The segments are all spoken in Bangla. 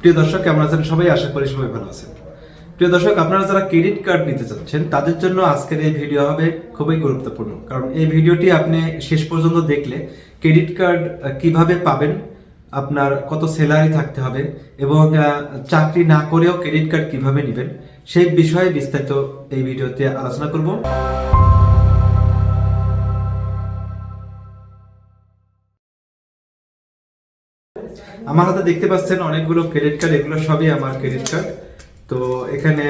প্রিয় দর্শক, কেমন আছেন সবাই? আশা করি সবাই ভালো আছেন। প্রিয় দর্শক, আপনারা যারা ক্রেডিট কার্ড নিতে চাচ্ছেন, তাদের জন্য আজকের এই ভিডিও হবে খুবই গুরুত্বপূর্ণ। কারণ এই ভিডিওটি আপনি শেষ পর্যন্ত দেখলে ক্রেডিট কার্ড কীভাবে পাবেন, আপনার কত স্যালারি থাকতে হবে এবং চাকরি না করেও ক্রেডিট কার্ড কীভাবে নেবেন, সেই বিষয়ে বিস্তারিত এই ভিডিওতে আলোচনা করব। আমার হাতে দেখতে পাচ্ছেন অনেকগুলো ক্রেডিট কার্ড এগুলো সবই আমার ক্রেডিট কার্ড তো এখানে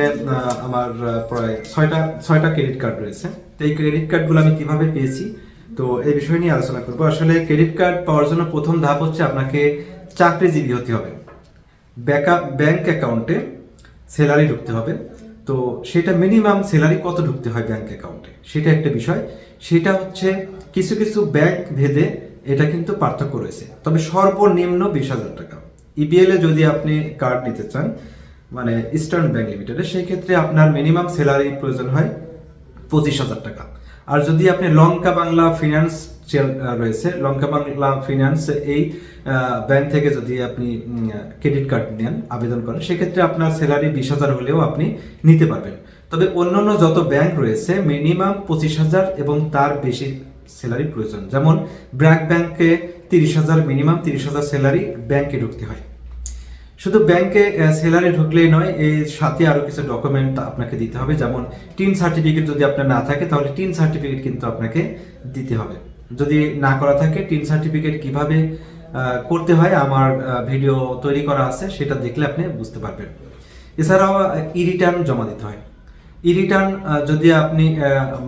আমার প্রায় ছয়টা ছয়টা ক্রেডিট কার্ড রয়েছে। তো এই ক্রেডিট কার্ডগুলো আমি কীভাবে পেয়েছি? তো এই বিষয় নিয়ে আলোচনা করব। আসলে ক্রেডিট কার্ড পাওয়ার জন্য প্রথম ধাপ হচ্ছে আপনাকে চাকরিজীবী হতে হবে। ব্যাকআপ ব্যাংক অ্যাকাউন্টে স্যালারি ঢুকতে হবে। তো সেটা মিনিমাম স্যালারি কত ঢুকতে হয় ব্যাংক অ্যাকাউন্টে সেটা একটা বিষয়। সেটা হচ্ছে কিছু কিছু ব্যাংক ভেদে এটা কিন্তু পার্থক্য রয়েছে। তবে সর্বনিম্ন বিশ হাজার টাকা। ইপিএল এ যদি আপনি কার্ড নিতে চান মানে ইস্টার্ন ব্যাংক লিমিটেডে সেই ক্ষেত্রে আপনার মিনিমাম স্যালারি প্রয়োজন হয় পঁচিশ হাজার টাকা। আর যদি আপনি লঙ্কা বাংলা ফিনান্স রয়েছে, লঙ্কা বাংলা ফিনান্স এই ব্যাংক থেকে যদি আপনি ক্রেডিট কার্ড নেন, আবেদন করেন সেক্ষেত্রে আপনার স্যালারি বিশ হাজার হলেও আপনি নিতে পারবেন। তবে অন্যান্য যত ব্যাংক রয়েছে মিনিমাম পঁচিশ হাজার এবং তার বেশি স্যালারি প্রয়োজন। যেমন, ব্র্যাক ব্যাংকে তিরিশ হাজার, মিনিমাম তিরিশ হাজার স্যালারি ব্যাংকে ঢুকতে হয়। শুধু ব্যাংকে স্যালারি ঢুকলেই নয়, এর সাথে আরও কিছু ডকুমেন্ট আপনাকে দিতে হবে। যেমন, টিন সার্টিফিকেট যদি আপনার না থাকে, তাহলে টিন সার্টিফিকেট কিন্তু আপনাকে দিতে হবে। যদি না করা থাকে, টিন সার্টিফিকেট কীভাবে করতে হয়, আমার ভিডিও তৈরি করা আছে, সেটা দেখলে আপনি বুঝতে পারবেন। এছাড়াও ই রিটার্ন জমা দিতে হয়। রিটার্ন যদি আপনি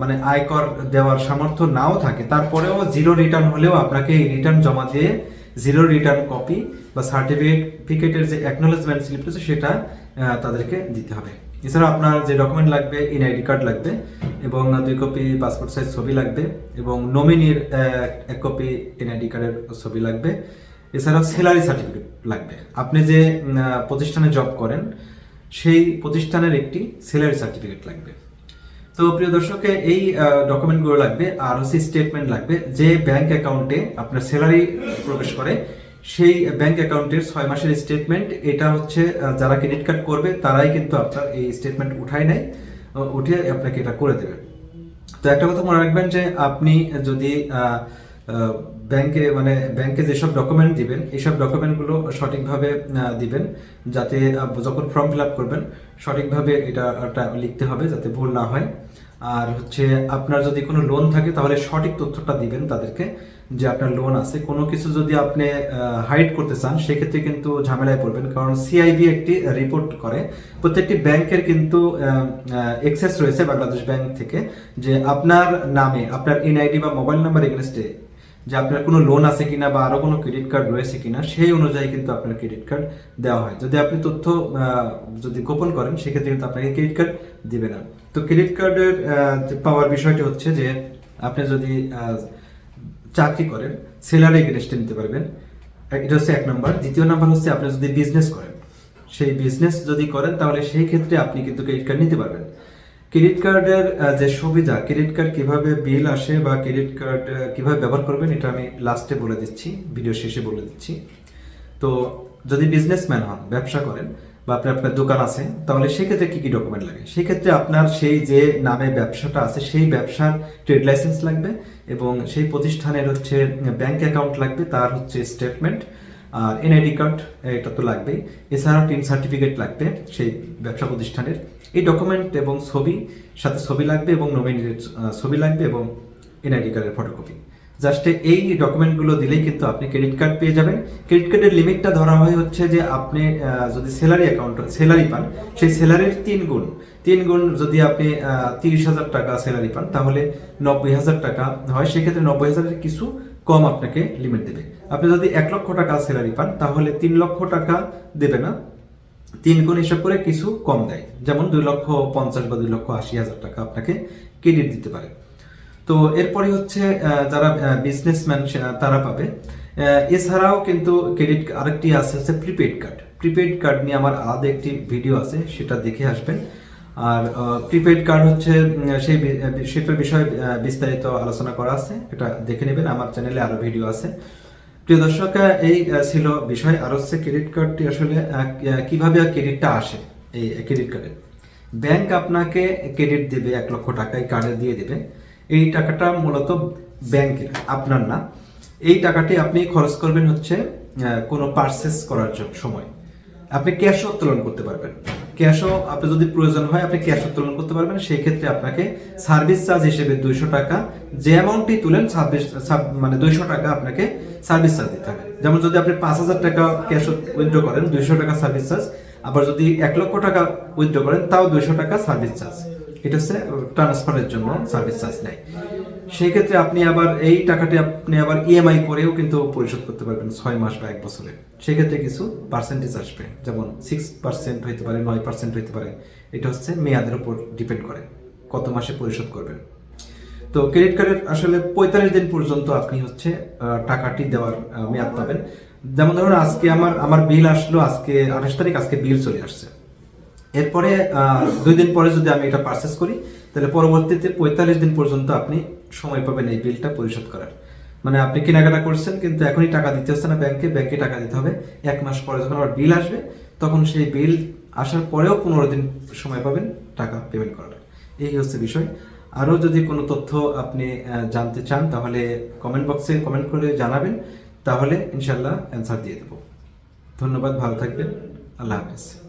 মানে আয়কর দেওয়ার সামর্থ্য নাও থাকে, তারপরেও জিরো রিটার্ন হলেও আপনাকে এই রিটার্ন জমা দিয়ে জিরো রিটার্ন কপি বা সার্টিফিকেটের যে অ্যাকনোলেজমেন্ট স্লিপ রয়েছে সেটা তাদেরকে দিতে হবে। এছাড়া আপনার যে ডকুমেন্ট লাগবে এনআইডি কার্ড লাগবে, এবং দুই কপি পাসপোর্ট সাইজ ছবি লাগবে, এবং নমিনির এক কপি এনআইডি কার্ডের ছবি লাগবে। এছাড়াও স্যালারি সার্টিফিকেট লাগবে। আপনি যে প্রতিষ্ঠানে জব করেন সেই প্রতিষ্ঠানের একটি স্যালারি সার্টিফিকেট লাগবে। তো প্রিয় দর্শকে, এই ডকুমেন্টগুলো লাগবে আর হচ্ছে স্টেটমেন্ট লাগবে যে ব্যাংক অ্যাকাউন্টে আপনার স্যালারি প্রবেশ করে, সেই ব্যাংক অ্যাকাউন্টের ছয় মাসের স্টেটমেন্ট এটা হচ্ছে যারা ক্রেডিট কার্ড করবে তারাই কিন্তু আপনার এই স্টেটমেন্ট উঠায় নেয় উঠে আপনাকে এটা করে দেবে। তো একটা কথা মনে রাখবেন যে আপনি যদি ব্যাংকে মানে ব্যাংকে যেসব ডকুমেন্ট দিবেন এইসব ডকুমেন্টগুলো সঠিকভাবে দিবেন, যাতে যখন ফর্ম ফিল আপ করবেন, সঠিকভাবে এটা লিখতে হবে যাতে ভুল না হয়। আর হচ্ছে আপনার যদি কোনো লোন থাকে, তাহলে সঠিক তথ্যটা দিবেন তাদেরকে, যে আপনার লোন আছে। কোনো কিছু যদি আপনি হাইড করতে চান, সেক্ষেত্রে কিন্তু ঝামেলায় পড়বেন। কারণ সিআইবি একটি রিপোর্ট করে। প্রত্যেকটি ব্যাংকের কিন্তু এক্সেস রয়েছে বাংলাদেশ ব্যাংক থেকে, যে আপনার নামে, আপনার এনআইডি বা মোবাইল নাম্বার এগেনস্টে যে আপনার কোনো লোন আছে কিনা বা আরও কোনো ক্রেডিট কার্ড রয়েছে কিনা, সেই অনুযায়ী কিন্তু আপনার ক্রেডিট কার্ড দেওয়া হয়। যদি আপনি তথ্য যদি গোপন করেন, সেক্ষেত্রে কিন্তু আপনাকে ক্রেডিট কার্ড দিবে না। তো ক্রেডিট কার্ডের পাওয়ার বিষয়টি হচ্ছে যে, আপনি যদি চাকরি করেন স্যালারি এগেনস্টে নিতে পারবেন। এটা হচ্ছে এক নম্বর দ্বিতীয় নাম্বার হচ্ছে আপনি যদি বিজনেস করেন। সেই বিজনেস যদি করেন, তাহলে সেই ক্ষেত্রে আপনি কিন্তু ক্রেডিট কার্ড নিতে পারবেন। ক্রেডিট কার্ডের যে সুবিধা, ক্রেডিট কার্ড কীভাবে বিল আসে বা ক্রেডিট কার্ড কীভাবে ব্যবহার করবেন, এটা আমি লাস্টে বলে দিচ্ছি, ভিডিও শেষে বলে দিচ্ছি। তো যদি বিজনেসম্যান হন, ব্যবসা করেন বা আপনার আপনার দোকান আছে, তাহলে সেক্ষেত্রে কি কি ডকুমেন্ট লাগে? সেক্ষেত্রে আপনার সেই যে নামে ব্যবসাটা আছে, সেই ব্যবসার ট্রেড লাইসেন্স লাগবে এবং সেই প্রতিষ্ঠানের হচ্ছে ব্যাংক অ্যাকাউন্ট লাগবে, তার হচ্ছে স্টেটমেন্ট আর এনআইডি কার্ড এটা তো লাগবেই। এছাড়া টিন সার্টিফিকেট লাগবে সেই ব্যবসা প্রতিষ্ঠানের। এই ডকুমেন্ট এবং ছবি, সাথে ছবি লাগবে এবং নমিনির ছবি লাগবে এবং এনআইডি কার্ডের ফটোকপি জাস্ট এই ডকুমেন্টগুলো দিলেই কিন্তু আপনি ক্রেডিট কার্ড পেয়ে যাবেন। ক্রেডিট কার্ডের লিমিটটা ধরা হয় হচ্ছে যে আপনি যদি স্যালারি অ্যাকাউন্ট স্যালারি পান, সেই স্যালারির তিন গুণ। তিন গুণ যদি আপনি তিরিশ হাজার টাকা স্যালারি পান, তাহলে নব্বই হাজার টাকা হয়। সেক্ষেত্রে নব্বই হাজারের কিছু কম আপনাকে লিমিট দেবে। আপনি যদি এক লক্ষ টাকা স্যালারি পান, তাহলে তিন লক্ষ টাকা দেবে না। তিন গুণ হিসাব করে কিছু কম দেয়। যেমন দুই লক্ষ পঞ্চাশ বা দুই লক্ষ আশি হাজার টাকা আপনাকে ক্রেডিট দিতে পারে। তো এরপরে হচ্ছে যারা বিজনেসম্যান তারা পাবে। এছাড়াও কিন্তু ক্রেডিট আরেকটি আছে, হচ্ছে প্রিপেড কার্ড প্রিপেড কার্ড নিয়ে আমার আলাদা একটি ভিডিও আছে, সেটা দেখে আসবেন। আর প্রিপেড কার্ড হচ্ছে সেই সেটার বিষয়ে বিস্তারিত আলোচনা করা আছে, এটা দেখে নেবেন। আমার চ্যানেলে আরও ভিডিও আছে। প্রিয় দর্শক, এই ছিল বিষয়। আর হচ্ছে ক্রেডিট কার্ডটি আসলে কীভাবে ক্রেডিটটা আসে এই ক্রেডিট কার্ডে ব্যাংক আপনাকে ক্রেডিট দেবে এক লক্ষ টাকা, এই কার্ডে দিয়ে দেবে। এই টাকাটা মূলত ব্যাংকের আপনার না। এই টাকাটি আপনি খরচ করবেন হচ্ছে কোনো পারচেস করার সময়। আপনি ক্যাশও উত্তোলন করতে পারবেন। ক্যাশও আপনি যদি প্রয়োজন হয়, আপনি ক্যাশ উত্তোলন করতে পারবেন। সেই ক্ষেত্রে আপনাকে সার্ভিস চার্জ হিসেবে দুইশো টাকা, যে অ্যামাউন্টটি তুলেন সার্ভিস মানে দুইশো টাকা আপনাকে সার্ভিস চার্জ দিতে হবে। যেমন যদি আপনি পাঁচ হাজার টাকা ক্যাশ উইথড্র করেন, দুইশো টাকা সার্ভিস চার্জ। আবার যদি এক লক্ষ টাকা উইথড্র করেন, তাও দুইশো টাকা সার্ভিস চার্জ। এটা হচ্ছে ট্রান্সফারের জন্য সার্ভিস চার্জ নেয়। সেই ক্ষেত্রে আপনি আবার এই টাকাটি আপনি আবার ইএমআই করেও কিন্তু পরিশোধ করতে পারবেন ছয় মাস বা এক বছরে। সেক্ষেত্রে কিছু পার্সেন্টেজ আসবে, যেমন সিক্স পার্সেন্ট হইতে পারে, নয় পার্সেন্ট হইতে পারে। এটা হচ্ছে মেয়াদের উপর ডিপেন্ড করে, কত মাসে পরিশোধ করবেন। তো ক্রেডিট কার্ডের আসলে পঁয়তাল্লিশ দিন পর্যন্ত আপনি হচ্ছে টাকাটি দেওয়ার মেয়াদ পাবেন। যেমন ধরুন আজকে আমার আমার বিল আসলো, আজকে আঠাশ তারিখ, আজকে বিল চলে আসছে। এরপরে দুই দিন পরে যদি আমি এটা পারচেস করি, তাহলে পরবর্তীতে পঁয়তাল্লিশ দিন পর্যন্ত আপনি সময় পাবেন এই বিলটা পরিশোধ করার। মানে আপনি কেনাকাটা করছেন, কিন্তু এখনই টাকা দিতে হচ্ছে না ব্যাংকে ব্যাংকে টাকা দিতে হবে। এক মাস পরে যখন আবার বিল আসবে, তখন সেই বিল আসার পরেও পনেরো দিন সময় পাবেন টাকা পেমেন্ট করার। এই হচ্ছে বিষয়। আরও যদি কোনো তথ্য আপনি জানতে চান, তাহলে কমেন্ট বক্সে কমেন্ট করে জানাবেন। তাহলে ইনশাল্লাহ অ্যান্সার দিয়ে দেবো। ধন্যবাদ, ভালো থাকবেন। আল্লাহ হাফেজ।